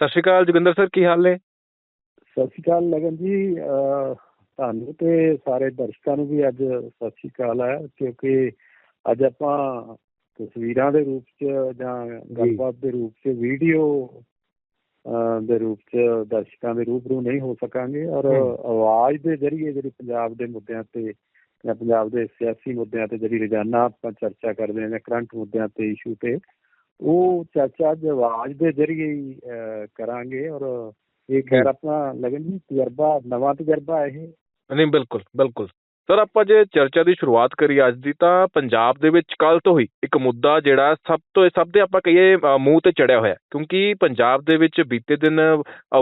ਸਤਿ ਸ਼੍ਰੀ ਅਕਾਲ ਜੋਗਿੰਦਰ ਸਰ ਕੀ ਹਾਲ ਨੇ ਸਤਿ ਸ਼੍ਰੀ ਅਕਾਲ ਲਗਨ ਜੀ ਤੁਹਾਨੂੰ ਤੇ ਸਾਰੇ ਦਰਸ਼ਕਾਂ ਨੂੰ ਵੀ ਅੱਜ ਸਤਿ ਸ਼੍ਰੀ ਅਕਾਲ ਹੈ ਕਿਉਂਕਿ ਅੱਜ ਆਪਾਂ ਤਸਵੀਰਾਂ ਦੇ ਰੂਪ 'ਚ ਜਾਂ ਗੱਲਬਾਤ ਦੇ ਰੂਪ 'ਚ ਵੀਡੀਓ ਦੇ ਰੂਪ 'ਚ ਦਰਸ਼ਕਾਂ ਦੇ ਰੂਬਰੂ ਨਹੀਂ ਹੋ ਸਕਾਂਗੇ ਔਰ। ਆਵਾਜ਼ ਦੇ ਜ਼ਰੀਏ ਜਿਹੜੀ ਪੰਜਾਬ ਦੇ ਮੁੱਦਿਆਂ ਤੇ ਜਾਂ ਪੰਜਾਬ ਦੇ ਸਿਆਸੀ ਮੁੱਦਿਆਂ ਤੇ ਜਿਹੜੀ ਰੋਜ਼ਾਨਾ ਆਪਾਂ ਚਰਚਾ ਕਰਦੇ ਹਾਂ ਜਾਂ ਕਰੰਟ ਮੁੱਦਿਆਂ ਤੇ ਇਸ਼ੂ ਤੇ ਉਹ ਅੱਜ ਆਵਾਜ਼ ਦੇ ਜ਼ਰੀਏ ਹੀ ਕਰਾਂਗੇ ਔਰ ਇਹ ਖੈਰ ਆਪਣਾ ਲਗਨ ਜੀ ਤਜਰਬਾ ਨਵਾਂ ਤਜਰਬਾ ਇਹ। ਨਹੀਂ ਬਿਲਕੁਲ ਬਿਲਕੁਲ। ਸਰ ਆਪਾਂ ਜੇ ਚਰਚਾ ਦੀ ਸ਼ੁਰੂਆਤ ਕਰੀ ਅੱਜ ਦੀ ਤਾਂ ਪੰਜਾਬ ਦੇ ਵਿੱਚ ਕੱਲ ਤੋਂ ਹੀ ਇੱਕ ਮੁੱਦਾ ਜਿਹੜਾ ਸਭ ਤੋਂ ਸਭ ਦੇ ਆਪਾਂ ਕਹੀਏ ਮੂੰਹ ਤੇ ਚੜਿਆ ਹੋਇਆ। ਕਿਉਂਕਿ ਪੰਜਾਬ ਦੇ ਵਿੱਚ ਬੀਤੇ ਦਿਨ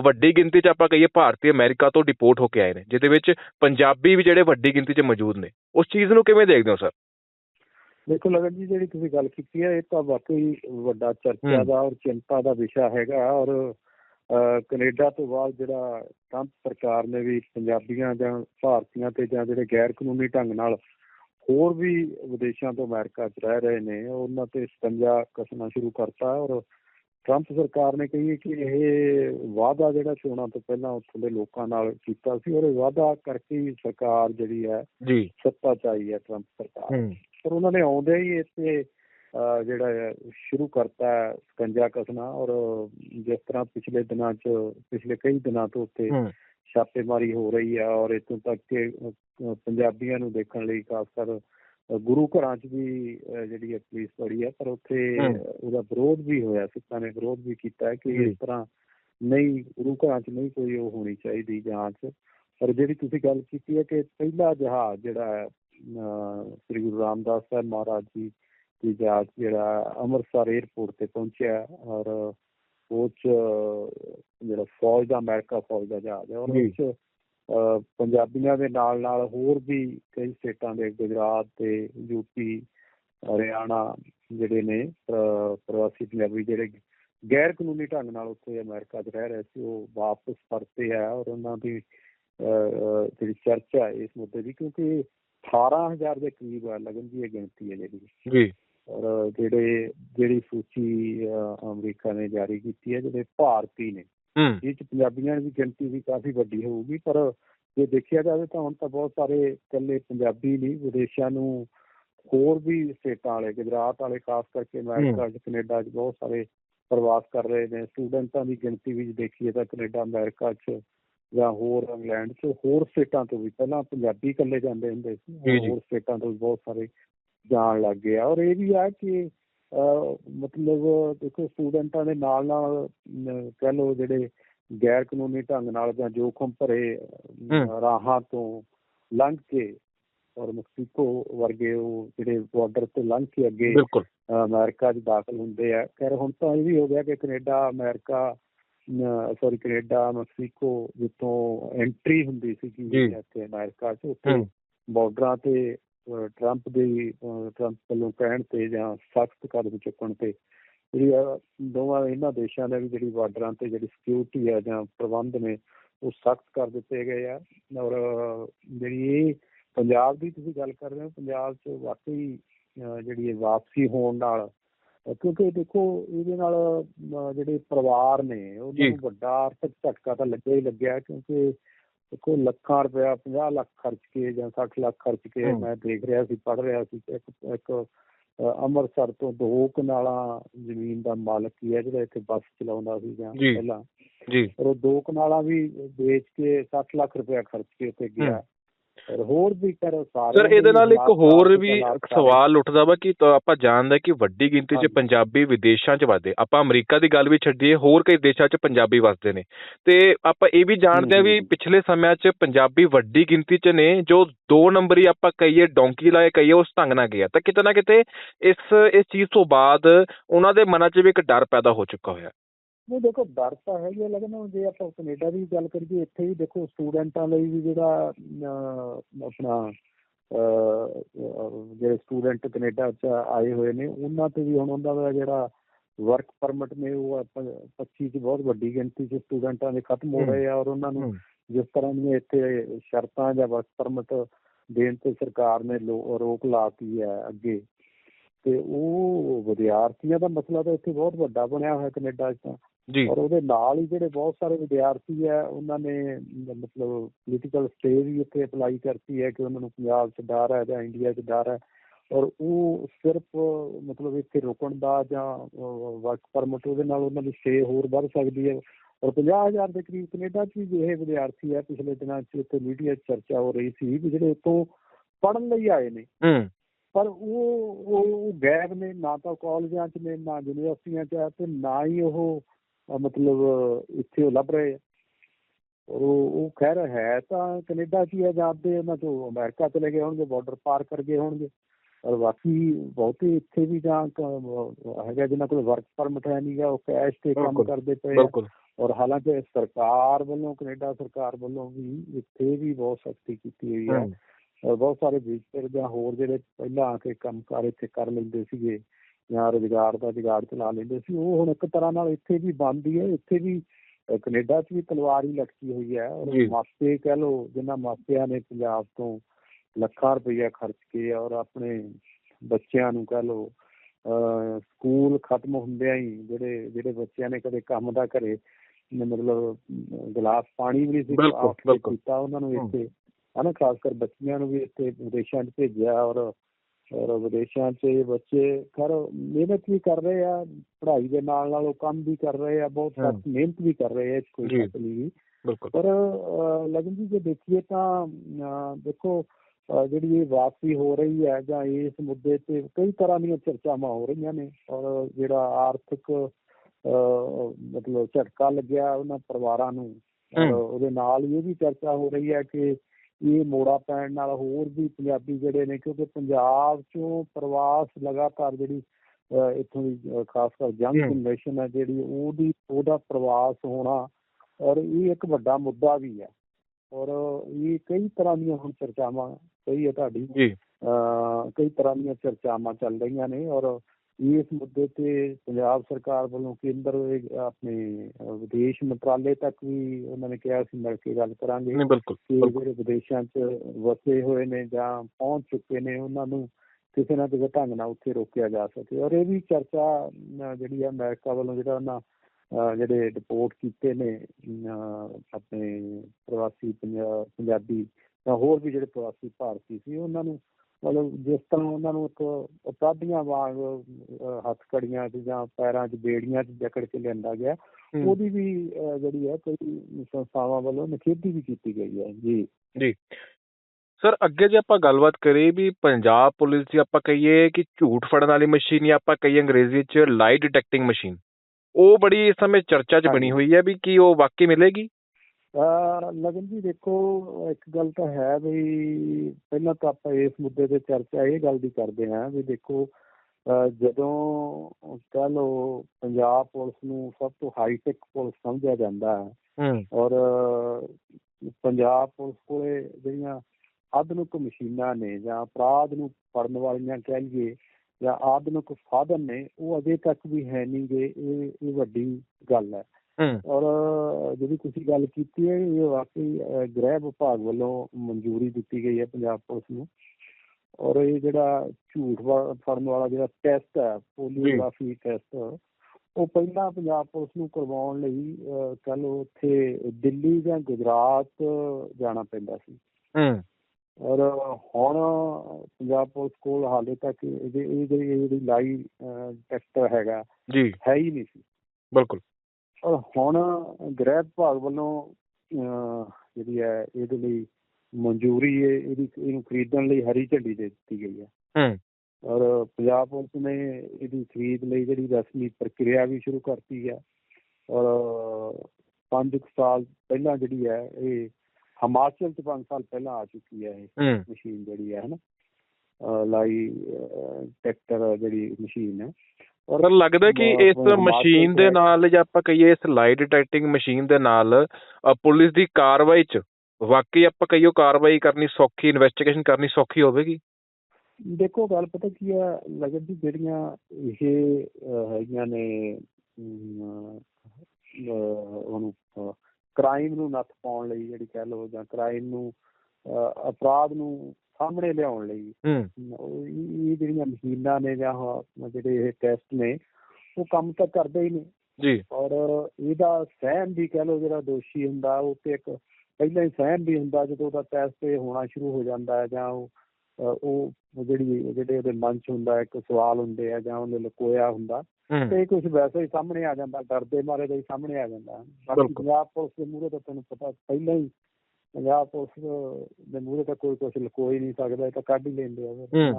ਵੱਡੀ ਗਿਣਤੀ 'ਚ ਆਪਾਂ ਕਹੀਏ ਭਾਰਤੀ ਅਮਰੀਕਾ ਤੋਂ ਡਿਪੋਰਟ ਹੋ ਕੇ ਆਏ ਨੇ ਜਿਹਦੇ ਵਿੱਚ ਪੰਜਾਬੀ ਵੀ ਜਿਹੜੇ ਵੱਡੀ ਗਿਣਤੀ 'ਚ ਮੌਜੂਦ ਨੇ। ਉਸ ਚੀਜ਼ ਨੂੰ ਕਿਵੇਂ ਦੇਖਦੇ ਹੋ ਸਰ? ਦੇਖੋ ਲਗਨ ਜੀ ਜਿਹੜੀ ਤੁਸੀਂ ਗੱਲ ਕੀਤੀ ਹੈ ਇਹ ਤਾਂ ਵਾਕਈ ਵੱਡਾ ਚਰਚਾ। ਦਾ ਔਰ ਚਿੰਤਾ ਦਾ ਵਿਸ਼ਾ ਹੈਗਾ ਔਰ ਕੈਨੇਡਾ ਤੋਂ ਬਾਅਦ ਜਿਹੜਾ ਟਰੰਪ ਸਰਕਾਰ ਨੇ ਵੀ ਪੰਜਾਬੀਆਂ ਜਾਂ ਭਾਰਤੀਆਂ ਤੇ ਜਾਂ ਜਿਹੜੇ ਗੈਰ ਕਾਨੂੰਨੀ ਢੰਗ ਨਾਲ ਹੋਰ ਵੀ ਵਿਦੇਸ਼ਾਂ ਤੋਂ ਅਮਰੀਕਾ 'ਚ ਰਹਿ ਰਹੇ ਨੇ ਉਹਨਾਂ ਤੇ ਸਕੰਜਾ ਕੱਸਣਾ ਸ਼ੁਰੂ ਕਰਤਾ ਔਰ ਟਰੰਪ ਸਰਕਾਰ ਨੇ ਕਹੀ ਕਿ ਇਹ ਵਾਅਦਾ ਜਿਹੜਾ ਚੋਣਾਂ ਤੋਂ ਪਹਿਲਾਂ ਉੱਥੋਂ ਦੇ ਲੋਕਾਂ ਨਾਲ ਕੀਤਾ ਸੀ ਔਰ ਇਹ ਵਾਅਦਾ ਕਰਕੇ ਹੀ ਸਰਕਾਰ ਜਿਹੜੀ ਹੈ ਜੀ। ਸੱਤਾ 'ਚ ਆਈ ਹੈ ਟਰੰਪ ਸਰਕਾਰ। ਪਰ ਉਹਨਾਂ ਨੇ ਆਉਂਦੇ ਹੀ ਇੱਥੇ ਜਿਹੜਾ ਸ਼ੁਰੂ ਕਰਤਾ ਸਕੰਜਾ ਕਸਣਾ ਔਰ ਜਿਸ ਤਰ੍ਹਾਂ ਪਿਛਲੇ ਦਿਨਾਂ 'ਚ ਪਿਛਲੇ ਕਈ ਦਿਨਾਂ ਤੋਂ ਉੱਤੇ ਹੂੰ। ਛਾਪੇਮਾਰੀ ਹੋ ਰਹੀ ਹੈ ਔਰ ਇੱਥੋਂ ਤੱਕ ਕਿ ਪੰਜਾਬੀਆਂ ਨੂੰ ਦੇਖਣ ਲਈ ਖਾਸ ਕਰ ਗੁਰੂ ਘਰਾਂ 'ਚ ਵੀ ਜਿਹੜੀ ਹੈ ਪੁਲਿਸ ਬੜੀ ਹੈ ਪਰ ਉੱਥੇ। ਉਹਦਾ ਵਿਰੋਧ ਵੀ ਹੋਇਆ ਸਿੱਖਾਂ ਨੇ ਵਿਰੋਧ ਵੀ ਕੀਤਾ ਕਿ। ਇਸ ਤਰ੍ਹਾਂ ਨਹੀਂ ਗੁਰੂ ਘਰਾਂ 'ਚ ਨਹੀਂ ਕੋਈ ਉਹ ਹੋਣੀ ਚਾਹੀਦੀ ਜਾਂਚ ਪਰ ਜਿਹੜੀ ਤੁਸੀਂ ਗੱਲ ਕੀਤੀ ਹੈ ਕਿ ਪਹਿਲਾ ਜਹਾਜ਼ ਜਿਹੜਾ ਸ੍ਰੀ ਗੁਰੂ ਰਾਮਦਾਸ ਸਾਹਿਬ ਮਹਾਰਾਜ ਜੀ ਦੀ ਜਹਾਜ਼ ਜਿਹੜਾ ਅੰਮ੍ਰਿਤਸਰ 에ਅਰਪੋਰਟ ਤੇ ਪਹੁੰਚਿਆ ਔਰ ਉਹ 'ਚ ਜਿਹੜਾ ਫੌਜ ਦਾ ਅਮਰੀਕਾ ਫੌਜ ਦਾ ਜਹਾਜ਼ ਹੈ ਔਰ ਜੀ। ਪੰਜਾਬੀਆਂ ਦੇ ਨਾਲ ਨਾਲ ਹੋਰ ਵੀ ਕਈ ਸਟੇਟਾਂ ਦੇ ਗੁਜਰਾਤ ਤੇ ਯੂਪੀ ਹਰਿਆਣਾ ਜਿਹੜੇ ਨੇ ਪ੍ਰ- ਪ੍ਰਵਾਸੀ ਪੰਜਾਬੀ ਜਿਹੜੇ ਗੈਰ ਕਾਨੂੰਨੀ ਢੰਗ ਨਾਲ ਉੱਥੇ ਅਮਰੀਕਾ 'ਚ ਰਹਿ ਰਹੇ ਸੀ ਉਹ ਵਾਪਸ ਪਰਤੇ ਆ ਔਰ ਉਹਨਾਂ ਦੀ ਜਿਹੜੀ ਚਰਚਾ ਇਸ ਮੁੱਦੇ ਦੀ ਕਿਉਂਕਿ 18000 ਦੇ ਕਰੀਬ ਹੈ ਲਗਨ ਜੀ ਇਹ ਗਿਣਤੀ ਹੈ ਜਿਹੜੀ। ਜੀ। ਔਰ ਜਿਹੜੇ ਜਿਹੜੀ ਸੂਚੀ ਅਮਰੀਕਾ ਨੇ ਜਾਰੀ ਕੀਤੀ ਹੈ ਜਿਹੜੇ ਭਾਰਤੀ ਨੇ ਇਹ ਚ ਪੰਜਾਬੀਆਂ ਦੀ ਗਿਣਤੀ ਵੀ ਕਾਫੀ ਵੱਡੀ ਹੋਊਗੀ ਪਰ ਜੇ ਦੇਖਿਆ ਜਾਵੇ ਤਾਂ ਹੁਣ ਤਾਂ ਬਹੁਤ ਸਾਰੇ ਇਕੱਲੇ ਪੰਜਾਬੀ ਨਹੀਂ ਵਿਦੇਸ਼ਾਂ ਨੂੰ ਹੋਰ ਵੀ ਸਟੇਟਾਂ ਵਾਲੇ ਗੁਜਰਾਤ ਵਾਲੇ ਖਾਸ ਕਰਕੇ ਅਮਰੀਕਾ 'ਚ ਕੈਨੇਡਾ 'ਚ ਬਹੁਤ ਸਾਰੇ ਪ੍ਰਵਾਸ ਕਰ ਰਹੇ ਨੇ ਸਟੂਡੈਂਟਾਂ ਦੀ ਗਿਣਤੀ ਵੀ ਜੇ ਦੇਖੀਏ ਤਾਂ ਕੈਨੇਡਾ ਅਮਰੀਕਾ 'ਚ ਜਾਂ ਹੋਰ ਇੰਗਲੈਂਡ 'ਚ ਹੋਰ ਸਟੇਟਾਂ ਤੋਂ ਵੀ ਪਹਿਲਾਂ ਪੰਜਾਬੀ ਇਕੱਲੇ ਜਾਂਦੇ ਹੁੰਦੇ ਸੀ। ਹੋਰ ਸਟੇਟਾਂ ਤੋਂ ਬਹੁਤ ਸਾਰੇ ਜਾਣ ਲੱਗ ਗਏ ਔਰ ਇਹ ਵੀ ਆ ਕਿ ਮਤਲਬ ਦੇਖੋ ਸਟੂਡੈਂਟਾਂ ਦੇ ਨਾਲ ਨਾਲ ਕਹਿ ਲਓ ਜਿਹੜੇ ਗੈਰ ਕਾਨੂੰਨੀ ਢੰਗ ਨਾਲ ਜਾਂ ਜੋਖਮ ਭਰੇ। ਰਾਹਾਂ ਤੋਂ ਲੰਘ ਕੇ ਔਰ ਮੈਕਸੀਕੋ ਵਰਗੇ ਉਹ ਜਿਹੜੇ ਬਾਰਡਰ ਤੋਂ ਲੰਘ ਕੇ ਅੱਗੇ ਅਮਰੀਕਾ 'ਚ ਦਾਖਲ ਹੁੰਦੇ ਆ ਖੈਰ ਹੁਣ ਤਾਂ ਇਹ ਵੀ ਹੋ ਗਿਆ ਕਿ Canada America sorry Canada Mexico ਜਿੱਥੋਂ ਐਂਟਰੀ ਹੁੰਦੀ ਸੀ। ਕਿ ਇੱਥੇ ਅਮਰੀਕਾ 'ਚ ਉੱਥੇ। ਬਾਰਡਰਾਂ ਤੇ ਟਰੰਪ ਦੇ ਟਰੰਪ ਵੱਲੋਂ ਕਹਿਣ ਤੇ ਜਾਂ ਸਖਤ ਕਦਮ ਚੁੱਕਣ ਤੇ ਜਿਹੜੀ ਦੋਵਾਂ ਇਹਨਾਂ ਦੇਸ਼ਾਂ ਦੇ ਵੀ ਜਿਹੜੀ ਬਾਰਡਰਾਂ ਤੇ ਜਿਹੜੀ ਸਿਕਿਉਰਿਟੀ ਹੈ ਜਾਂ ਪ੍ਰਬੰਧ ਨੇ ਉਹ ਸਖਤ ਕਰ ਦਿੱਤੇ ਗਏ ਆ ਔਰ ਜਿਹੜੀ ਇਹ ਪੰਜਾਬ ਦੀ ਤੁਸੀਂ ਗੱਲ ਕਰ ਰਹੇ ਹੋ ਪੰਜਾਬ 'ਚ ਵਾਕਈ ਜਿਹੜੀ ਇਹ ਵਾਪਸੀ ਹੋਣ ਨਾਲ ਕਿਉਂਕਿ ਦੇਖੋ ਇਹਦੇ ਨਾਲ ਜਿਹੜੇ ਪਰਿਵਾਰ ਨੇ। ਉਹਨਾਂ ਨੂੰ ਵੱਡਾ ਆਰਥਿਕ ਝਟਕਾ ਤਾਂ ਲੱਗਿਆ ਹੀ ਲੱਗਿਆ ਕਿਉਂਕਿ ਦੇਖੋ ਲੱਖਾਂ ਰੁਪਇਆ 50 ਲੱਖ ਖਰਚ ਕੇ ਜਾਂ 60 ਲੱਖ ਖਰਚ ਕੇ। ਮੈਂ ਦੇਖ ਰਿਹਾ ਸੀ ਪੜ ਰਿਹਾ ਸੀ ਇੱਕ ਇੱਕ ਅੰਮ੍ਰਿਤਸਰ ਤੋਂ ਦੋ ਕਨਾਲਾਂ ਜ਼ਮੀਨ ਦਾ ਮਾਲਕ ਹੀ ਹੈ ਜਿਹੜਾ ਇੱਥੇ ਬੱਸ ਚਲਾਉਂਦਾ ਸੀ ਜਾਂ। ਪਹਿਲਾਂ ਜੀ ਪਰ ਉਹ ਦੋ ਕਨਾਲਾਂ ਵੀ ਵੇਚ ਕੇ 60 ਲੱਖ ਰੁਪਇਆ ਖਰਚ ਕੇ ਉੱਥੇ ਗਿਆ ਹੋਰ ਵੀ ਕਰ ਸਾਰੇ ਸਰ ਇਹਦੇ ਨਾਲ ਇੱਕ ਹੋਰ ਵੀ ਸਵਾਲ ਉੱਠਦਾ ਵਾ ਕਿ ਆਪਾਂ ਜਾਣਦੇ ਕਿ ਵੱਡੀ ਗਿਣਤੀ 'ਚ। ਪੰਜਾਬੀ ਵਿਦੇਸ਼ਾਂ 'ਚ ਵਸਦੇ ਆਪਾਂ ਅਮਰੀਕਾ ਦੀ ਗੱਲ ਵੀ ਛੱਡੀਏ ਹੋਰ ਕਈ ਦੇਸ਼ਾਂ 'ਚ ਪੰਜਾਬੀ ਵਸਦੇ ਨੇ ਤੇ ਆਪਾਂ ਇਹ ਵੀ ਜਾਣਦੇ ਆ ਵੀ। ਪਿਛਲੇ ਸਮਿਆਂ 'ਚ ਪੰਜਾਬੀ ਵੱਡੀ ਗਿਣਤੀ 'ਚ ਨੇ ਜੋ ਦੋ ਨੰਬਰੀ ਆਪਾਂ ਕਹੀਏ ਡੋਂਕੀ ਲਾਏ ਕਹੀਏ ਉਸ ਢੰਗ ਨਾਲ ਗਿਆ ਤਾਂ ਕਿਤੇ ਨਾ ਕਿਤੇ ਇਸ ਇਸ ਚੀਜ਼ ਤੋਂ ਬਾਅਦ ਉਹਨਾਂ ਦੇ ਮਨਾਂ 'ਚ ਵੀ ਇੱਕ ਡਰ ਪੈਦਾ ਹੋ ਚੁੱਕਾ ਹੋਇਆ ਨਹੀਂ ਦੇਖੋ ਡਰ ਤਾਂ ਹੈਗੀ ਹੈ ਲੇਕਿਨ ਜੇ ਆਪਾਂ ਕੈਨੇਡਾ ਦੀ ਗੱਲ ਕਰੀਏ ਇੱਥੇ ਵੀ ਦੇਖੋ ਸਟੂਡੈਂਟਾਂ ਲਈ ਵੀ ਜਿਹੜਾ ਆਪਣਾ ਜਿਹੜੇ ਸਟੂਡੈਂਟ ਕੈਨੇਡਾ ਚ ਆਏ ਹੋਏ ਨੇ ਉਹਨਾਂ ਤੇ ਵੀ ਹੁਣ ਉਹਨਾਂ ਦਾ ਜਿਹੜਾ ਵਰਕ ਪਰਮਿਟ ਨੇ ਉਹ ਆਪਾਂ 25 ਚ ਬਹੁਤ ਵੱਡੀ ਗਿਣਤੀ ਚ ਸਟੂਡੈਂਟਾਂ ਦੇ ਖਤਮ ਹੋ। ਰਹੇ ਆ ਔਰ ਉਹਨਾਂ ਨੂੰ। ਜਿਸ ਤਰ੍ਹਾਂ ਦੀਆਂ ਇੱਥੇ ਸ਼ਰਤਾਂ ਜਾਂ ਵਰਕ ਪਰਮਿਟ ਦੇਣ ਤੇ ਸਰਕਾਰ ਨੇ ਰੋਕ ਲਾਤੀ ਹੈ ਅੱਗੇ ਤੇ ਉਹ ਵਿਦਿਆਰਥੀਆਂ ਦਾ ਮਸਲਾ ਤਾਂ ਇੱਥੇ ਬਹੁਤ ਵੱਡਾ ਬਣਿਆ ਹੋਇਆ ਕੈਨੇਡਾ 'ਚ ਤਾਂ। ਜੀ। ਔਰ ਉਹਦੇ ਨਾਲ ਹੀ ਜਿਹੜੇ ਬਹੁਤ ਸਾਰੇ ਵਿਦਿਆਰਥੀ ਆ ਉਹਨਾਂ ਨੇ ਮਤਲਬ ਪੋਲੀਟੀਕਲ ਸਟੇ ਵੀ ਇੱਥੇ ਅਪਲਾਈ ਕਰਤੀ ਹੈ ਕਿ ਉਹਨਾਂ ਨੂੰ ਪੰਜਾਬ 'ਚ ਡਰ ਹੈ ਜਾਂ ਇੰਡੀਆ 'ਚ ਡਰ ਹੈ। ਔਰ ਉਹ ਸਿਰਫ ਮਤਲਬ ਇੱਥੇ ਰੁਕਣ ਦਾ ਜਾਂ ਵਰਕ ਪਰਮਿਟ ਉਹਦੇ ਨਾਲ ਉਹਨਾਂ ਦੀ ਸਟੇ ਹੋਰ ਵੱਧ ਸਕਦੀ ਹੈ। ਔਰ 50000 ਦੇ ਕਰੀਬ ਕੈਨੇਡਾ 'ਚ ਵੀ ਜਿਹੇ ਵਿਦਿਆਰਥੀ ਆ ਪਿਛਲੇ ਦਿਨਾਂ 'ਚ ਇੱਥੇ ਮੀਡੀਆ 'ਚ ਚਰਚਾ ਹੋ ਰਹੀ ਸੀ ਵੀ ਜਿਹੜੇ ਇੱਥੋਂ ਪੜ੍ਹਨ ਲਈ ਆਏ ਨੇ ਹੂੰ। ਪਰ ਉਹ ਉਹ ਗੈਬ ਨੇ ਨਾ ਤਾਂ ਕਾਲਜਾਂ 'ਚ ਨੇ ਨਾ ਯੂਨੀਵਰਸਿਟੀਆਂ 'ਚ ਆ ਤੇ ਨਾ ਹੀ ਉਹ ਮਤਲਬ ਇੱਥੇ ਉਹ ਲੱਭ ਰਹੇ ਆ। ਔਰ ਉਹ ਉਹ ਕਹਿ ਰਿਹਾ ਹੈ ਤਾਂ ਕੈਨੇਡਾ 'ਚ ਹੀ ਆ ਜਾਂਦੇ ਉਹਨਾਂ ਤੋਂ ਅਮਰੀਕਾ ਚਲੇ ਗਏ ਹੋਣਗੇ ਬਾਰਡਰ ਪਾਰ ਕਰ ਗਏ ਹੋਣਗੇ। ਔਰ ਬਾਕੀ ਬਹੁਤੇ ਇੱਥੇ ਵੀ ਜਾਂ ਹੈਗਾ ਜਿਨ੍ਹਾਂ ਕੋਲ ਵਰਕ ਪਰਮਿਟ ਹੈ ਨਹੀਂਗਾ ਉਹ ਕੈਸ਼ ਤੇ ਕੰਮ ਕਰਦੇ ਪਏ ਬਿਲਕੁਲ। ਔਰ ਹਾਲਾਂਕਿ ਸਰਕਾਰ ਵੱਲੋਂ ਕੈਨੇਡਾ ਸਰਕਾਰ ਵੱਲੋਂ ਵੀ ਇੱਥੇ ਵੀ ਬਹੁਤ ਸਖਤੀ ਕੀਤੀ ਹੋਈ ਹੈ। ਬਹੁਤ ਸਾਰੇ ਵਿਜ਼ਟਰ ਜਾਂ ਹੋਰ ਜਿਹੜੇ ਪਹਿਲਾਂ ਆ ਕੇ ਕੰਮਕਾਰ ਇੱਥੇ ਕਰ ਲੈਂਦੇ ਸੀਗੇ ਜਾਂ ਰੁਜ਼ਗਾਰ ਦਾ ਜੁਗਾੜ ਚਲਾ ਲੈਂਦੇ ਸੀ ਉਹ ਹੁਣ ਇੱਕ ਤਰ੍ਹਾਂ ਨਾਲ ਇੱਥੇ ਵੀ ਬੰਦ ਹੀ ਹੈ ਇੱਥੇ ਵੀ ਕੈਨੇਡਾ 'ਚ ਵੀ ਤਲਵਾਰ ਹੀ ਲਟਕੀ ਹੋਈ ਹੈ ਔਰ। ਮਾਪੇ ਕਹਿ ਲਓ ਜਿਨ੍ਹਾਂ ਮਾਪਿਆਂ ਨੇ ਪੰਜਾਬ ਤੋਂ ਲੱਖਾਂ ਰੁਪਈਆ ਖਰਚ ਕੇ ਔਰ ਆਪਣੇ ਬੱਚਿਆਂ ਨੂੰ ਕਹਿ ਅਹ ਸਕੂਲ ਖਤਮ ਹੁੰਦਿਆਂ ਹੀ ਜਿਹੜੇ ਜਿਹੜੇ ਬੱਚਿਆਂ ਨੇ ਕਦੇ ਕੰਮ ਦਾ ਘਰੇ ਮਤਲਬ ਗਲਾਸ ਪਾਣੀ ਵੀ ਨਹੀਂ ਸੀ ਆਪ। ਪੀਤਾ ਉਹਨਾਂ ਨੂੰ। ਇੱਥੇ ਹਨਾ ਖਾਸ ਕਰ ਬੱਚਿਆਂ ਨੂੰ ਵੀ ਇੱਥੇ ਵਿਦੇਸ਼ਾਂ 'ਚ ਭੇਜਿਆ ਔਰ ਔਰ ਵਿਦੇਸ਼ਾਂ 'ਚ ਬੱਚੇ ਖਰ ਮਿਹਨਤ ਵੀ ਕਰ ਰਹੇ ਆ ਪੜ੍ਹਾਈ ਦੇ ਨਾਲ ਨਾਲ ਉਹ ਕੰਮ ਵੀ ਕਰ ਰਹੇ ਆ ਬਹੁਤ। ਸਖਤ ਮਿਹਨਤ ਵੀ ਕਰ ਰਹੇ ਆ ਕੋਈ। ਸ਼ੱਕ ਨਹੀਂ ਪਰ ਲਗਨ ਜੀ ਜੇ ਦੇਖੀਏ ਤਾਂ ਦੇਖੋ ਜਿਹੜੀ ਇਹ ਵਾਪਸੀ ਹੋ ਰਹੀ ਹੈ ਜਾਂ ਇਸ ਮੁੱਦੇ ਤੇ ਕਈ ਤਰ੍ਹਾਂ ਦੀਆਂ ਚਰਚਾਵਾਂ ਹੋ ਰਹੀਆਂ ਨੇ ਔਰ ਜਿਹੜਾ ਆਰਥਿਕ ਮਤਲਬ ਝਟਕਾ ਲੱਗਿਆ ਉਹਨਾਂ ਪਰਿਵਾਰਾਂ ਨੂੰ। ਉਹਦੇ ਨਾਲ ਇਹ ਵੀ ਚਰਚਾ ਹੋ ਰਹੀ ਹੈ ਕਿ ਇਹ ਮੋੜਾ ਪੈਣ ਨਾਲ ਹੋਰ ਵੀ ਪੰਜਾਬੀ ਜਿਹੜੇ ਨੇ ਕਿਉਂਕਿ ਪੰਜਾਬ ਚੋਂ ਪ੍ਰਵਾਸ ਲਗਾਤਾਰ ਜਿਹੜੀ ਇੱਥੋਂ ਦੀ ਖਾਸ ਕਰ ਯੰਗ। ਜਨਰੇਸ਼ਨ ਹੈ ਜਿਹੜੀ ਉਹਦੀ ਉਹਦਾ ਪ੍ਰਵਾਸ ਹੋਣਾ ਔਰ ਇਹ ਇੱਕ ਵੱਡਾ ਮੁੱਦਾ ਵੀ ਹੈ ਔਰ ਇਹ ਕਈ ਤਰ੍ਹਾਂ ਦੀਆਂ ਹੁਣ ਚਰਚਾਵਾਂ ਸਹੀ ਹੈ ਤੁਹਾਡੀ ਜੀ ਕਈ ਤਰ੍ਹਾਂ ਦੀਆਂ ਚਰਚਾਵਾਂ ਚੱਲ ਰਹੀਆਂ ਨੇ ਔਰ ਇਸ ਮੁੱਦੇ ਤੇ ਪੰਜਾਬ ਸਰਕਾਰ ਵੱਲੋਂ ਕੇਂਦਰ ਆਪਣੇ ਵਿਦੇਸ਼ ਮੰਤਰਾਲੇ ਤੱਕ ਵੀ ਉਹਨਾਂ ਨੇ ਕਿਹਾ ਸੀ ਮਿਲ ਕੇ ਗੱਲ ਕਰਾਂਗੇ ਨਹੀਂ ਬਿਲਕੁਲ ਜਿਹੜੇ ਵਿਦੇਸ਼ਾਂ 'ਚ ਵਸੇ ਹੋਏ ਨੇ ਜਾਂ ਪਹੁੰਚ ਚੁੱਕੇ ਨੇ ਉਹਨਾਂ ਨੂੰ ਕਿਸੇ ਨਾ ਕਿਸੇ ਢੰਗ ਨਾਲ ਉੱਥੇ ਰੋਕਿਆ ਜਾ ਸਕੇ। ਔਰ ਇਹ ਵੀ ਚਰਚਾ ਜਿਹੜੀ ਹੈ ਅਮਰੀਕਾ ਵੱਲੋਂ ਜਿਹੜਾ ਉਹਨਾਂ ਜਿਹੜੇ ਰਿਪੋਰਟ ਕੀਤੇ ਨੇ ਆਪਣੇ ਪ੍ਰਵਾਸੀ ਪੰਜਾ- ਪੰਜਾਬੀ ਜਾਂ ਹੋਰ ਵੀ ਜਿਹੜੇ ਪ੍ਰਵਾਸੀ ਭਾਰਤੀ ਸੀ ਉਹਨਾਂ ਨੂੰ ਮਤਲਬ ਜਿਸ ਤਰ੍ਹਾਂ ਉਹਨਾਂ ਨੂੰ ਇੱਕ ਅਪਰਾਧੀਆਂ ਵਾਂਗ ਹੱਥ ਕੜੀਆਂ 'ਚ ਜਾਂ ਪੈਰਾਂ 'ਚ ਬੇੜੀਆਂ 'ਚ ਜਕੜ ਕੇ ਲਿਆਂਦਾ ਗਿਆ। ਉਹਦੀ ਵੀ ਜਿਹੜੀ ਹੈ ਕਈ ਸੰਸਥਾਵਾਂ ਵੱਲੋਂ ਨਿਖੇਧੀ ਵੀ ਕੀਤੀ ਗਈ ਹੈ। ਜੀ। ਜੀ। ਸਰ ਅੱਗੇ ਜੇ ਆਪਾਂ ਗੱਲਬਾਤ ਕਰੀਏ ਵੀ ਪੰਜਾਬ ਪੁਲਿਸ ਦੀ ਆਪਾਂ ਕਹੀਏ ਕਿ ਝੂਠ ਫੜਨ ਵਾਲੀ ਮਸ਼ੀਨ ਜਾਂ ਆਪਾਂ ਕਹੀਏ ਅੰਗਰੇਜ਼ੀ 'ਚ ਲਾਈ ਡਿਟੈਕਟਿੰਗ ਮਸ਼ੀਨ ਉਹ ਬੜੀ ਇਸ ਸਮੇਂ ਚਰਚਾ 'ਚ ਬਣੀ। ਹੋਈ ਹੈ ਵੀ ਕੀ ਉਹ ਵਾਕਈ ਮਿਲੇਗੀ? ਲਗਨ ਜੀ ਦੇਖੋ ਇੱਕ ਗੱਲ ਤਾਂ ਹੈ ਵੀ ਪਹਿਲਾਂ ਤਾਂ ਆਪਾਂ ਇਸ ਮੁੱਦੇ ਤੇ ਚਰਚਾ ਇਹ ਗੱਲ ਦੀ ਕਰਦੇ ਹਾਂ ਵੀ ਦੇਖੋ ਜਦੋਂ ਕਹ ਪੰਜਾਬ ਪੁਲਿਸ ਨੂੰ ਸਭ ਤੋਂ ਹਾਈਟੈਕ ਪੁਲਿਸ ਸਮਝਿਆ ਜਾਂਦਾ ਹੈ ਔਰ ਪੰਜਾਬ ਪੁਲਿਸ ਕੋਲੇ ਜਿਹੜੀਆਂ ਆਧੁਨਿਕ ਮਸ਼ੀਨਾਂ ਨੇ ਜਾਂ ਅਪਰਾਧ ਨੂੰ ਫੜਨ ਵਾਲੀਆਂ ਕਹਿ ਲਈਏ ਜਾਂ ਆਧੁਨਿਕ ਸਾਧਨ ਨੇ ਉਹ ਅਜੇ ਤੱਕ ਵੀ ਹੈ ਨਹੀਂਗੇ ਇਹ ਇਹ ਵੱਡੀ ਗੱਲ ਹੂੰ। ਔਰ ਜਿਹੜੀ ਤੁਸੀਂ ਗੱਲ ਕੀਤੀ ਹੈ ਇਹ ਵਾਕਈ ਗ੍ਰਹਿ ਵਿਭਾਗ ਵੱਲੋਂ ਮਨਜ਼ੂਰੀ ਦਿੱਤੀ ਗਈ ਹੈ ਪੰਜਾਬ ਪੁਲਿਸ ਨੂੰ। ਔਰ ਇਹ ਜਿਹੜਾ ਝੂਠ ਫੜਨ ਵਾਲਾ ਜਿਹੜਾ ਟੈਸਟ ਹੈ ਪੋਲੀਗ੍ਰਾਫੀ ਟੈਸਟ ਉਹ ਪਹਿਲਾਂ ਪੰਜਾਬ ਪੁਲਿਸ ਨੂੰ ਕਰਵਾਉਣ ਲਈ ਲਓ ਉੱਥੇ ਦਿੱਲੀ ਜਾਂ ਗੁਜਰਾਤ ਜਾਣਾ ਪੈਂਦਾ ਸੀ। ਹੂੰ। ਔਰ ਹੁਣ ਪੰਜਾਬ ਪੁਲਿਸ ਕੋਲ ਹਾਲੇ ਤੱਕ ਇਹਦੇ ਇਹ ਜਿਹੜੀ ਇਹ ਜਿਹੜੀ ਲਾਈ ਟੈਸਟਰ ਹੈਗਾ। ਜੀ। ਹੈ ਹੀ ਨਹੀਂ ਸੀ। ਬਿਲਕੁਲ। ਔਰ ਹੁਣ ਗ੍ਰਹਿ ਵਿਭਾਗ ਵੱਲੋਂ ਜਿਹੜੀ ਹੈ ਇਹਦੇ ਲਈ ਮਨਜ਼ੂਰੀ ਹੈ ਇਹਦੀ ਇਹਨੂੰ ਖਰੀਦਣ ਲਈ ਹਰੀ ਝੰਡੀ ਦੇ ਦਿੱਤੀ ਗਈ ਹੈ। ਹੂੰ। ਔਰ ਪੰਜਾਬ ਪੁਲਿਸ ਨੇ ਇਹਦੀ ਖਰੀਦ ਲਈ ਜਿਹੜੀ ਰਸਮੀ ਪ੍ਰਕਿਰਿਆ ਵੀ ਸ਼ੁਰੂ ਕਰਤੀ ਹੈ। ਔਰ ਪੰਜ ਕੁ ਸਾਲ ਪਹਿਲਾਂ ਜਿਹੜੀ ਹੈ ਇਹ ਹਿਮਾਚਲ ਚ ਪੰਜ ਸਾਲ ਪਹਿਲਾਂ ਆ ਚੁੱਕੀ ਹੈ ਇਹ ਮਸ਼ੀਨ ਜਿਹੜੀ ਹੈ ਹਨਾ? ਲਾਈ ਟਰੈਕਟਰ ਜਿਹੜੀ ਮਸ਼ੀਨ ਹੈ। ਔਰ ਲੱਗਦਾ ਕਿ ਇਸ ਮਸ਼ੀਨ ਦੇ ਨਾਲ ਜਾਂ ਆਪਾਂ ਕਹੀਏ ਇਸ ਲਾਈ ਡਿਟੈਕਟਿੰਗ ਮਸ਼ੀਨ ਦੇ ਨਾਲ ਪੁਲਿਸ ਦੀ ਕਾਰਵਾਈ 'ਚ ਵਾਕਈ ਆਪਾਂ ਕਹੀਏ ਕਾਰਵਾਈ ਕਰਨੀ ਸੌਖੀ ਇਨਵੈਸਟੀਗੇਸ਼ਨ ਕਰਨੀ ਸੌਖੀ ਹੋਵੇਗੀ? ਦੇਖੋ ਗੱਲ ਪਤਾ ਕੀ ਹੈ ਲਗਨ ਦੀ ਜਿਹੜੀਆਂ ਇਹ ਹੈਗੀਆਂ ਨੇ ਉਹਨੂੰ ਕ੍ਰਾਈਮ ਨੂੰ ਨੱਥ ਪਾਉਣ ਲਈ ਜਿਹੜੀ ਕਹਿ ਲਓ ਜਾਂ ਕ੍ਰਾਈਮ ਨੂੰ ਅਪਰਾਧ ਨੂੰ ਸਾਹਮਣੇ ਲਿਆਉਣ ਲਈ। ਇਹ ਜਿਹੜੀਆਂ ਮਸ਼ੀਨਾਂ ਨੇ ਜਾਂ ਜਿਹੜੇ ਇਹ ਟੈਸਟ ਨੇ ਉਹ ਕੰਮ ਤਾਂ ਕਰਦੇ ਹੀ ਨੇ। ਜੀ। ਔਰ ਇਹਦਾ ਸਹਿਮ ਵੀ ਕਹਿ ਲਓ ਜਿਹੜਾ ਦੋਸ਼ੀ ਹੁੰਦਾ ਉਹ ਤੇ ਇੱਕ ਪਹਿਲਾਂ ਹੀ ਸਹਿਮ ਵੀ ਹੁੰਦਾ ਜਦੋਂ ਉਹਦਾ ਟੈਸਟ ਇਹ ਹੋਣਾ ਸ਼ੁਰੂ ਹੋ ਜਾਂਦਾ ਹੈ ਜਾਂ ਉਹ ਜਿਹੜੀ ਜਿਹੜੇ ਉਹਦੇ ਮਨ ਚ ਹੁੰਦਾ ਇੱਕ ਸਵਾਲ ਹੁੰਦੇ ਆ ਜਾਂ ਉਹਨੇ ਲੁਕੋਇਆ ਹੁੰਦਾ ਤੇ ਕੁਝ ਵੈਸੇ ਹੀ ਸਾਹਮਣੇ ਆ ਜਾਂਦਾ ਡਰਦੇ ਮਾਰੇ ਦਾ ਸਾਹਮਣੇ ਆ ਜਾਂਦਾ। ਬਾਕੀ। ਪੰਜਾਬ ਪੁਲਿਸ ਦੇ ਮੂਹਰੇ ਤਾਂ ਤੁਹਾਨੂੰ ਪਤਾ ਪਹਿਲਾਂ ਹੀ ਪੰਜਾਬ ਪੁਲਿਸ ਦੇ ਮੂਹਰੇ ਤਾਂ ਕੋਈ ਕੁਝ ਲੁਕੋ ਹੀ ਨਹੀਂ ਸਕਦਾ ਇਹ ਤਾਂ ਕੱਢ ਹੀ ਲੈਂਦੇ ਆ ਫਿਰ।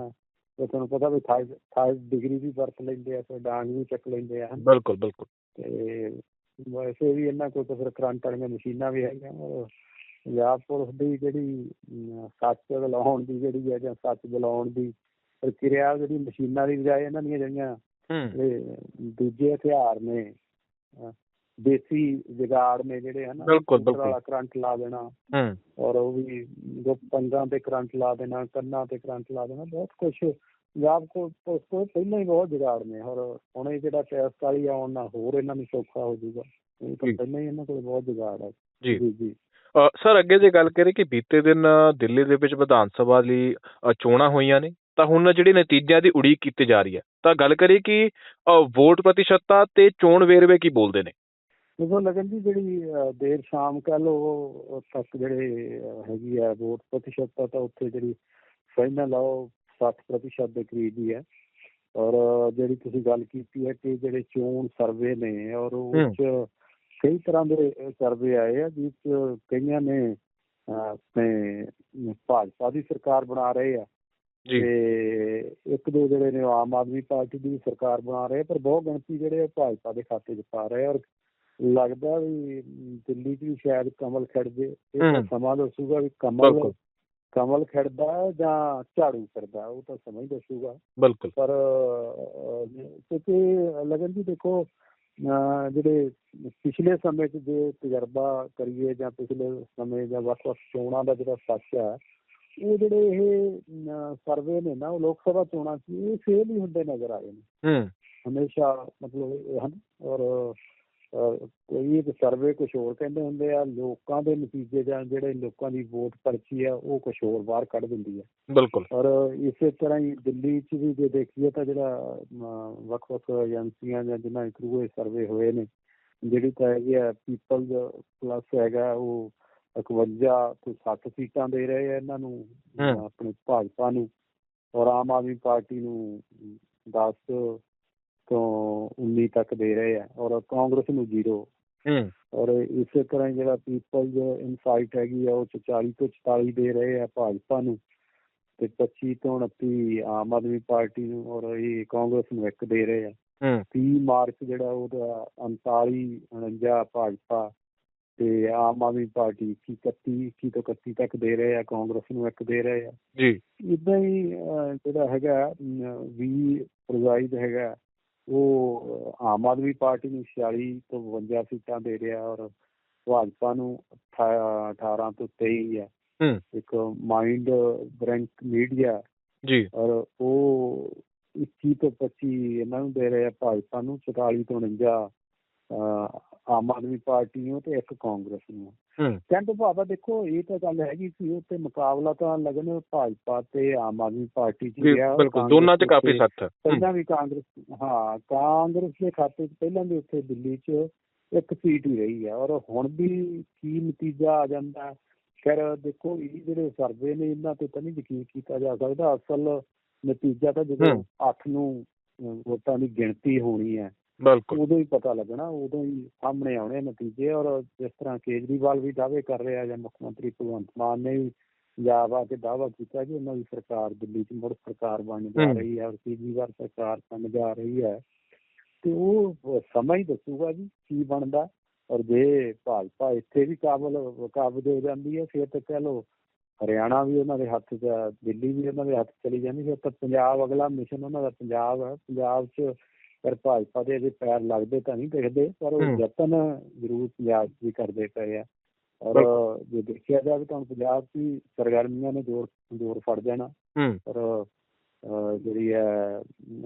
ਤੇ ਤੁਹਾਨੂੰ ਪਤਾ ਵੀ ਥਾਈ ਥਾਈ ਡਿਗਰੀ ਵੀ ਵਰਤ ਲੈਂਦੇ ਆ ਤੇ ਡਾਂਗ ਵੀ ਚੱਕ ਲੈਂਦੇ ਆ ਬਿਲਕੁਲ ਬਿਲਕੁਲ। ਤੇ ਵੈਸੇ ਵੀ ਇਹਨਾਂ ਕੋਲ ਤਾਂ ਫਿਰ ਕਰੰਟ ਵਾਲੀਆਂ ਮਸ਼ੀਨਾਂ ਵੀ ਹੈਗੀਆਂ। ਪੰਜਾਬ ਪੁਲਿਸ ਦੀ ਜਿਹੜੀ ਸੱਚ ਬੁਲਾਉਣ ਦੀ ਜਿਹੜੀ ਹੈ ਜਾਂ ਸੱਚ ਬੁਲਾਉਣ ਦੀ ਪ੍ਰਕਿਰਿਆ ਜਿਹੜੀ ਮਸ਼ੀਨਾਂ ਦੀ ਬਜਾਏ ਇਹਨਾਂ ਦੀਆਂ ਜਿਹੜੀਆਂ ਦੂਜੇ ਹਥਿਆਰ ਨੇ ਦੇਸੀ ਜੁਗਾੜ ਨੇ ਜਿਹੜੇ ਹਨ ਬਿਲਕੁਲ, ਬਿਲਕੁਲ। ਕਰੰਟ ਲਾ ਦੇਣਾ ਹੂੰ। ਔਰ ਉਹ ਵੀ ਗੁਪਤ ਪੰਗਾਂ ਤੇ ਕਰੰਟ ਲਾ ਦੇਣਾ ਕੰਨਾਂ ਤੇ ਕਰੰਟ ਲਾ ਦੇਣਾ ਬਹੁਤ ਕੁਝ ਪੰਜਾਬ ਕੋਲ ਪੁਲਿਸ ਕੋਲ ਪਹਿਲਾਂ ਹੀ ਬਹੁਤ ਜੁਗਾੜ ਨੇ ਔਰ ਹੁਣ ਇਹ ਜਿਹੜਾ ਟੈਸਟ ਵਾਲੀ ਆਉਣ ਨਾਲ ਹੋਰ ਇਹਨਾਂ ਨੂੰ ਸੌਖਾ ਹੋ ਜਾਊਗਾ। ਇਹ ਤਾਂ ਜੀ। ਪਹਿਲਾਂ ਹੀ ਇਹਨਾਂ ਕੋਲ ਬਹੁਤ ਜੁਗਾੜ ਹੈ। ਜੀ। ਜੀ ਜੀ। ਸਰ ਅੱਗੇ ਜੇ ਗੱਲ ਕਰੀਏ ਕਿ ਬੀਤੇ ਦਿਨ ਦਿੱਲੀ ਦੇ ਵਿੱਚ ਵਿਧਾਨ ਸਭਾ ਲਈ ਚੋਣਾਂ ਹੋਈਆਂ ਨੇ ਤਾਂ ਹੁਣ ਜਿਹੜੀ ਨਤੀਜਿਆਂ ਦੀ ਉਡੀਕ ਕੀਤੀ ਜਾ ਰਹੀ ਹੈ। ਤਾਂ ਗੱਲ ਕਰੀਏ ਕਿ ਵੋਟ ਪ੍ਰਤੀਸ਼ਤਤਾ ਤੇ ਚੋਣ ਵੇਰਵੇ ਕੀ ਬੋਲਦੇ ਨੇ? ਦੇਖੋ ਲਗਨ ਜੀ ਜਿਹੜੀ ਦੇਰ ਸ਼ਾਮ ਕਹਿ ਲਓ ਉਹ ਤੱਕ ਜਿਹੜੇ ਹੈਗੀ ਆ ਵੋਟ ਪ੍ਰਤੀਸ਼ਤਤਾ ਤਾਂ ਉੱਥੇ ਜਿਹੜੀ ਫਾਈਨਲ ਆ ਉਹ 60 ਪ੍ਰਤੀਸ਼ਤ ਦੇ ਕਰੀਬ ਹੀ ਹੈ। ਔਰ ਜਿਹੜੀ ਤੁਸੀਂ ਗੱਲ ਕੀਤੀ ਹੈ ਕਿ ਜਿਹੜੇ ਚੋਣ ਸਰਵੇ ਨੇ ਔਰ ਉਹ। ਚ ਕਈ ਤਰ੍ਹਾਂ ਦੇ ਸਰਵੇ ਆਏ ਆ ਜਿਸ ਕਈਆਂ ਨੇ ਆਪਣੇ ਭਾਜਪਾ ਦੀ ਸਰਕਾਰ ਬਣਾ ਰਹੇ ਆ। ਜੀ। ਤੇ ਇੱਕ ਦੋ ਜਿਹੜੇ ਨੇ ਆਮ ਆਦਮੀ ਪਾਰਟੀ ਦੀ ਸਰਕਾਰ ਬਣਾ ਰਹੇ ਪਰ ਬਹੁਤ ਗਿਣਤੀ ਜਿਹੜੇ ਭਾਜਪਾ ਦੇ ਖਾਤੇ 'ਚ ਪਾ ਰਹੇ ਔਰ ਲੱਗਦਾ ਵੀ ਦਿੱਲੀ 'ਚ ਵੀ ਸ਼ਾਇਦ ਕਮਲ ਖਿੜ ਜੇ ਇਹ। ਸਮਾਂ ਦੱਸੂਗਾ ਵੀ ਕਮਲ ਕਮਲ ਖਿੜਦਾ ਜਾਂ ਝਾੜੂ ਫਿਰਦਾ ਉਹ ਤਾਂ ਸਮਾਂ ਹੀ ਦੱਸੂਗਾ। ਬਿਲਕੁਲ। ਪਰ ਕਿਉਂਕਿ ਲਗਨ ਜੀ ਦੇਖੋ ਜਿਹੜੇ ਪਿਛਲੇ ਸਮੇਂ 'ਚ ਜੇ ਤਜਰਬਾ ਕਰੀਏ ਜਾਂ ਪਿਛਲੇ ਸਮੇਂ ਜਾਂ ਵੱਖ-ਵੱਖ ਚੋਣਾਂ ਦਾ ਜਿਹੜਾ ਸੱਚ ਹੈ ਉਹ ਜਿਹੜੇ ਇਹ ਸਰਵੇ ਨੇ ਨਾ ਉਹ ਲੋਕ ਸਭਾ ਚੋਣਾਂ 'ਚ ਇਹ ਫੇਲ ਹੀ ਹੁੰਦੇ ਨਜ਼ਰ ਆਏ ਨੇ। ਹੂੰ। ਹਮੇਸ਼ਾ ਮਤਲਬ ਹਨ ਔਰ ਕੋਈ ਇੱਕ ਸਰਵੇ ਕੁਝ ਹੋਰ ਕਹਿੰਦੇ ਹੁੰਦੇ ਆ ਲੋਕਾਂ ਦੇ ਨਤੀਜੇ ਜਾਂ ਜਿਹੜੇ ਲੋਕਾਂ ਦੀ ਵੋਟ ਪਰਚੀ ਆ ਉਹ ਕੁਝ ਹੋਰ ਬਾਹਰ ਕੱਢ ਦਿੰਦੀ ਹੈ ਬਿਲਕੁਲ। ਔਰ ਇਸੇ ਤਰ੍ਹਾਂ ਹੀ ਦਿੱਲੀ 'ਚ ਵੀ ਜੇ ਦੇਖੀਏ ਤਾਂ ਜਿਹੜਾ ਵੱਖ-ਵੱਖ ਏਜੰਸੀਆਂ ਜਾਂ ਜਿਨ੍ਹਾਂ ਥਰੂ ਇਹ ਸਰਵੇ ਹੋਏ ਨੇ ਜਿਹੜੀ ਤਾਂ ਹੈਗੀ ਆ ਪੀਪਲ ਪਲੱਸ ਹੈਗਾ ਉਹ 51 ਤੋਂ 60 ਸੀਟਾਂ ਦੇ ਰਹੇ ਆ ਇਹਨਾਂ ਨੂੰ ਆਪਣੇ ਭਾਜਪਾ ਨੂੰ ਔਰ ਆਮ ਆਦਮੀ ਪਾਰਟੀ ਨੂੰ 10 ਤੋਂ 19 ਤੱਕ ਦੇ ਰਹੇ ਆ ਔਰ ਕਾਂਗਰਸ ਨੂੰ 0 ਹੂੰ। ਔਰ ਇਸੇ ਤਰ੍ਹਾਂ ਜਿਹੜਾ ਪੀਪਲਜ਼ ਇਨਸਾਈਟ ਹੈਗੀ ਆ ਉਹ 'ਚ 40 ਤੋਂ 44 ਦੇ ਰਹੇ ਆ ਭਾਜਪਾ ਨੂੰ। ਤੇ 25 ਤੋਂ 29 ਆਮ ਆਦਮੀ ਪਾਰਟੀ ਨੂੰ ਔਰ ਇਹ ਕਾਂਗਰਸ ਨੂੰ ਇੱਕ ਦੇ ਰਹੇ ਆ। ਹੂੰ। 30 ਮਾਰਚ ਜਿਹੜਾ ਉਹਦਾ 39 49 ਭਾਜਪਾ ਤੇ ਆਮ ਆਦਮੀ ਪਾਰਟੀ 31 21 ਤੋਂ 31 ਤੱਕ ਦੇ ਰਹੇ ਆ ਕਾਂਗਰਸ ਨੂੰ ਇੱਕ ਦੇ ਰਹੇ ਆ। ਜੀ। ਇਦਾਂ ਹੀ ਜਿਹੜਾ ਹੈਗਾ 20 ਪ੍ਰੋਵਾਈਡ ਹੈਗਾ। ਉਹ ਆਮ ਆਦਮੀ ਪਾਰਟੀ ਨੂੰ 46 ਤੋਂ 52 ਸੀਟਾਂ ਦੇ ਰਿਹਾ ਔਰ ਭਾਜਪਾ ਨੂੰ 18 ਤੋਂ 23 ਹੈ। ਇੱਕ ਮਾਈਂਡ ਬ੍ਰੈਂਕ ਮੀਡੀਆ। ਜੀ। ਔਰ ਉਹ 21 ਤੋਂ 25 ਇਹਨਾਂ ਨੂੰ ਦੇ ਰਹੇ ਭਾਜਪਾ ਨੂੰ 44 ਤੋਂ 49 ਅਹ, ਆਮ ਆਦਮੀ ਪਾਰਟੀ ਨੂੰ ਤੇ ਇੱਕ ਕਾਂਗਰਸ ਨੂੰ। ਹੂੰ। ਕਹਿਣ ਤੋਂ ਭਾਵ ਦੇਖੋ ਇਹ ਤਾਂ ਗੱਲ ਹੈਗੀ ਸੀ ਉਹ ਤੇ ਮੁਕਾਬਲਾ ਤਾਂ ਲਗਨ ਭਾਜਪਾ ਤੇ ਆਮ ਆਦਮੀ ਪਾਰਟੀ ਚ ਗਿਆ ਬਿਲਕੁਲ ਦੋਨਾਂ 'ਚ ਉੱਤੇ- ਕਾਫੀ ਹੈ। ਹੂੰ, ਪਹਿਲਾਂ ਵੀ ਕਾਂਗਰਸ ਹਾਂ ਕਾਂਗਰਸ ਦੇ ਖਾਤੇ 'ਚ ਪਹਿਲਾਂ ਵੀ ਉੱਥੇ ਦਿੱਲੀ 'ਚ ਇੱਕ ਸੀਟ ਹੀ ਰਹੀ ਆ ਔਰ ਹੁਣ ਵੀ ਕੀ ਨਤੀਜਾ ਆ ਜਾਂਦਾ। ਖੈਰ ਦੇਖੋ ਇਹ ਜਿਹੜੇ ਸਰਵੇ ਨੇ ਇਹਨਾਂ ਤੇ ਤਾਂ ਨਹੀਂ ਯਕੀਨ ਕੀਤਾ ਜਾ ਸਕਦਾ। ਅਸਲ ਨਤੀਜਾ ਤਾਂ ਜਦੋਂ ਹੂੰ। 8 ਨੂੰ ਵੋਟਾਂ ਦੀ ਗਿਣਤੀ ਹੋਣੀ ਹੈ ਬਿਲਕੁਲ। ਉਦੋਂ ਹੀ ਪਤਾ ਲੱਗਣਾ ਉਦੋਂ ਹੀ ਸਾਹਮਣੇ ਆਉਣੇ ਨਤੀਜੇ ਔਰ ਜਿਸ ਤਰ੍ਹਾਂ ਕੇਜਰੀਵਾਲ ਵੀ ਦਾਅਵੇ ਕਰ ਰਿਹਾ ਜਾਂ ਮੁੱਖ ਮੰਤਰੀ ਭਗਵੰਤ ਮਾਨ ਨੇ ਵੀ ਪੰਜਾਬ ਆ ਕੇ ਦਾਅਵਾ ਕੀਤਾ ਕਿ ਉਹਨਾਂ ਦੀ ਸਰਕਾਰ ਦਿੱਲੀ 'ਚ ਮੁੜ ਸਰਕਾਰ ਬਣਨ ਜਾ। ਰਹੀ ਹੈ ਔਰ ਤੀਜੀ ਵਾਰ ਸਰਕਾਰ ਬਣਨ ਜਾ ਰਹੀ ਹੈ। ਤੇ ਉਹ ਸਮਾਂ ਹੀ ਦੱਸੂਗਾ ਜੀ ਕੀ ਬਣਦਾ ਔਰ ਜੇ ਭਾਜਪਾ ਇੱਥੇ ਵੀ ਕਾਬਲ ਕਾਬਜ਼ ਹੋ ਜਾਂਦੀ ਹੈ ਫਿਰ ਤਾਂ ਕਹਿ ਲਓ ਹਰਿਆਣਾ ਵੀ ਉਹਨਾਂ ਦੇ ਹੱਥ 'ਚ ਦਿੱਲੀ ਵੀ ਉਹਨਾਂ ਦੇ ਹੱਥ ਚਲੀ ਜਾਂਦੀ ਫਿਰ ਤਾਂ ਪੰਜਾਬ ਅਗਲਾ ਮਿਸ਼ਨ ਉਹਨਾਂ ਦਾ ਪੰਜਾਬ ਹੈ ਪੰਜਾਬ 'ਚ ਪਰ ਭਾਜਪਾ ਦੇ ਅਜੇ ਪੈਰ ਲੱਗਦੇ ਤਾਂ ਨਹੀਂ ਦਿਖਦੇ ਪਰ ਉਹ। ਯਤਨ ਜ਼ਰੂਰ ਪੰਜਾਬ ਵੀ ਕਰਦੇ ਪਏ ਆ। ਔਰ ਜੇ ਦੇਖਿਆ ਜਾਵੇ ਤਾਂ ਪੰਜਾਬ ਵੀ ਸਰਗਰਮੀਆਂ ਨੇ ਜ਼ੋਰ ਜ਼ੋਰ ਫੜ ਜਾਣਾ ਪਰ ਜਿਹੜੀ ਹੈ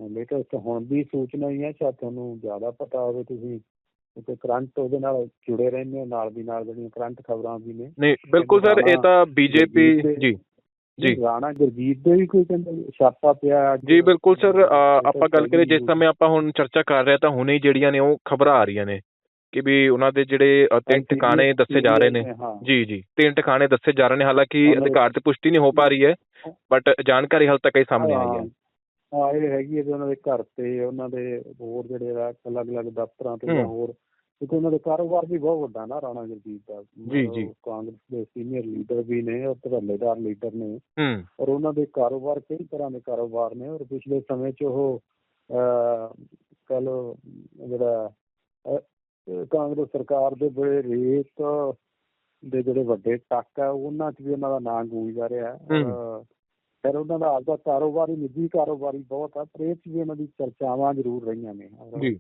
ਲੇਟੈਸਟ ਹੁਣ ਦੀ ਸੂਚਨਾ ਹੀ ਹੈ ਸ਼ਾਇਦ ਤੁਹਾਨੂੰ ਜ਼ਿਆਦਾ ਪਤਾ ਹੋਵੇ ਤੁਸੀਂ ਕਿਉਂਕਿ ਕਰੰਟ ਉਹਦੇ ਨਾਲ ਜੁੜੇ ਰਹਿੰਦੇ ਹੋ ਨਾਲ ਦੀ ਨਾਲ ਜਿਹੜੀਆਂ ਕਰੰਟ ਖਬਰਾਂ ਵੀ ਨੇ। ਨਹੀਂ ਬਿਲਕੁਲ ਸਰ ਇਹ ਤਾਂ ਬੀਜੇਪੀ ਜੀ। ਜੀ। ਰਾਣਾ ਗੁਰਜੀਤ ਦੇ ਵੀ ਕੋਈ ਕਹਿੰਦਾ ਛਾਪਾ ਪਿਆ। ਜੀ ਬਿਲਕੁਲ ਸਰ ਆਪਾਂ ਗੱਲ ਕਰੀਏ ਜਿਸ ਸਮੇਂ ਆਪਾਂ ਹੁਣ ਚਰਚਾ ਕਰ ਰਹੇ ਤਾਂ ਹੁਣੇ ਜਿਹੜੀਆਂ ਨੇ ਉਹ ਖਬਰਾਂ ਆ ਰਹੀਆਂ ਨੇ ਕਿ ਵੀ ਉਹਨਾਂ ਦੇ ਜਿਹੜੇ ਤਿੰਨ ਟਿਕਾਣੇ ਦੱਸੇ ਜਾ ਰਹੇ ਨੇ। ਜੀ ਜੀ ਤਿੰਨ ਟਿਕਾਣੇ ਦੱਸੇ ਜਾ ਰਹੇ ਨੇ ਹਾਲਾਂਕਿ ਅਧਿਕਾਰ ਤੇ ਪੁਸ਼ਟੀ ਨਹੀਂ ਹੋ ਪਾ ਰਹੀ ਹੈ ਬਟ ਜਾਣਕਾਰੀ ਹਾਲ ਤੱਕ ਹੀ ਸਾਹਮਣੇ ਆਈ ਹੈ। ਹਾਂ, ਇਹ ਹੈਗੀ ਹੈ ਉਹਨਾਂ ਦੇ ਘਰ ਤੇ ਉਹਨਾਂ ਦੇ ਹੋਰ ਜਿਹੜੇ ਅਲੱਗ-ਅਲੱਗ ਦਫ਼ਤਰਾਂ ਤੇ ਹੋਰ ਕਿਉਂਕਿ ਉਹਨਾਂ ਦਾ ਕਾਰੋਬਾਰ ਵੀ ਬਹੁਤ ਵੱਡਾ ਨਾ ਰਾਣਾ ਗੁਰਜੀਤ ਦਾ। ਜੀ, ਜੀ। ਕਾਂਗਰਸ ਦੇ ਸੀਨੀਅਰ ਲੀਡਰ ਵੀ ਨੇ ਔਰ ਧੜੱਲੇਦਾਰ ਲੀਡਰ ਨੇ। ਹੂੰ। ਔਰ ਉਹਨਾਂ ਦੇ ਕਾਰੋਬਾਰ ਕਈ ਤਰ੍ਹਾਂ ਦੇ ਕਾਰੋਬਾਰ ਨੇ ਔਰ ਪਿਛਲੇ ਸਮੇਂ 'ਚ ਉਹ ਕਹ ਲਓ ਜਿਹੜਾ ਕਾਂਗਰਸ ਸਰਕਾਰ ਦੇ ਬੜੇ ਰੇਤ ਦੇ ਜਿਹੜੇ ਵੱਡੇ ਟੱਕ ਆ ਉਹਨਾਂ 'ਚ ਵੀ ਉਹਨਾਂ ਦਾ ਨਾਂ ਗੂੰਜਦਾ ਰਿਹਾ। ਫਿਰ ਉਹਨਾਂ ਦਾ ਆਪਦਾ ਕਾਰੋਬਾਰੀ ਨਿੱਜੀ ਕਾਰੋਬਾਰੀ ਬਹੁਤ ਆ ਪਰ ਇਹ ਵੀ ਉਹਨਾਂ ਦੀ ਚਰਚਾਵਾਂ ਜ਼ਰੂਰ ਰਹੀਆਂ ਨੇ। ਜੀ।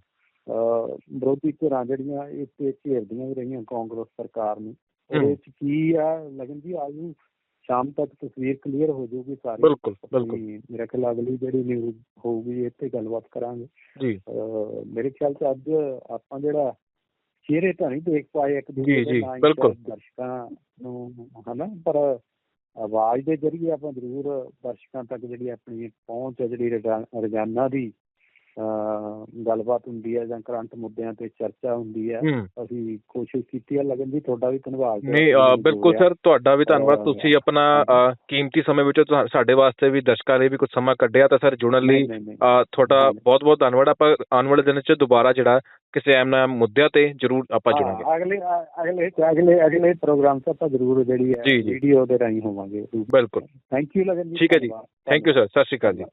ਵਿਰੋਧੀ ਧਿਰਾਂ ਜਿਹੜੀਆਂ ਇਹ ਤੇ ਘੇਰਦੀਆਂ ਵੀ ਰਹੀਆਂ ਕਾਂਗਰਸ ਸਰਕਾਰ ਨੂੰ। ਉਹਦੇ 'ਚ ਕੀ ਆ ਲਗਨ ਜੀ ਆਜੂ ਸ਼ਾਮ ਤੱਕ ਤਸਵੀਰ ਕਲੀਅਰ ਹੋ ਜਾਊਗੀ ਸਾਰੀ। ਬਿਲਕੁਲ ਬਿਲਕੁਲ। ਮੇਰੇ ਖਿਆਲ ਅਗਲੀ ਜਿਹੜੀ ਨਿਊਜ਼ ਹੋਊਗੀ ਇੱਥੇ ਗੱਲਬਾਤ ਕਰਾਂਗੇ। ਜੀ। ਮੇਰੇ ਖਿਆਲ ਚ ਅੱਜ ਆਪਾਂ ਜਿਹੜਾ ਚਿਹਰੇ ਤਾਂ ਨਹੀਂ ਦੇਖ ਪਾਏ ਇੱਕ ਦੂਜੇ ਦੇ ਜੀ, ਨਾ ਹੀ ਬਿਲਕੁਲ। ਦਰਸ਼ਕਾਂ ਨੂੰ ਹਨਾ? ਪਰ ਆਵਾਜ਼ ਦੇ ਜ਼ਰੀਏ ਆਪਾਂ ਜ਼ਰੂਰ ਦਰਸ਼ਕਾਂ ਤੱਕ ਜਿਹੜੀ ਆਪਣੀ ਪਹੁੰਚ ਹੈ ਜਿਹੜੀ ਰੋਜ਼ਾ- ਰੋਜ਼ਾਨਾ ਦੀ ਗੱਲਬਾਤ ਹੁੰਦੀ ਹੈ ਜਾਂ ਕਰੰਟ ਮੁੱਦਿਆਂ ਤੇ ਚਰਚਾ ਹੁੰਦੀ ਹੈ ਅਸੀਂ ਕੋਸ਼ਿਸ਼ ਕੀਤੀ ਹੈ ਲਗਨ ਜੀ ਤੁਹਾਡਾ ਵੀ ਧੰਨਵਾਦ ਨਹੀਂ ਬਿਲਕੁਲ ਸਰ ਤੁਹਾਡਾ ਵੀ ਧੰਨਵਾਦ। ਤੁਸੀਂ ਆਪਣਾ ਕੀਮਤੀ ਸਮੇਂ ਵਿੱਚੋਂ ਸਾਡੇ ਵਾਸਤੇ ਵੀ ਦਰਸ਼ਕਾਂ ਲਈ ਵੀ ਕੁਝ ਸਮਾਂ ਕੱਢਿਆ ਤਾਂ ਸਰ ਜੁੜਨ ਲਈ ਤੁਹਾਡਾ। ਬਹੁਤ ਬਹੁਤ ਧੰਨਵਾਦ। ਆਪਾਂ ਆਉਣ ਵਾਲੇ ਦਿਨ 'ਚ ਦੁਬਾਰਾ ਜਿਹੜਾ ਕਿਸੇ ਐਮ ਨਾ ਮੁੱਦਿਆਂ ਤੇ ਜ਼ਰੂਰ ਆਪਾਂ ਜੁੜਾਂਗੇ। ਅਗਲੇ ਅਗਲੇ ਅਗਲੇ ਅਗਲੇ ਪ੍ਰੋਗਰਾਮ 'ਚ ਆਪਾਂ ਜ਼ਰੂਰ ਜਿਹੜੀ ਹੈ। ਵੀਡੀਓ ਦੇ ਰਾਹੀਂ ਹੋਵਾਂਗੇ। ਬਿਲਕੁਲ। ਥੈਂਕ ਯੂ ਲਗਨ ਜੀ ਠੀਕ ਹੈ ਜੀ। ਥੈਂਕ ਯੂ ਸਰ ਸਤਿ ਸ਼੍ਰੀ ਅਕਾਲ ਜੀ।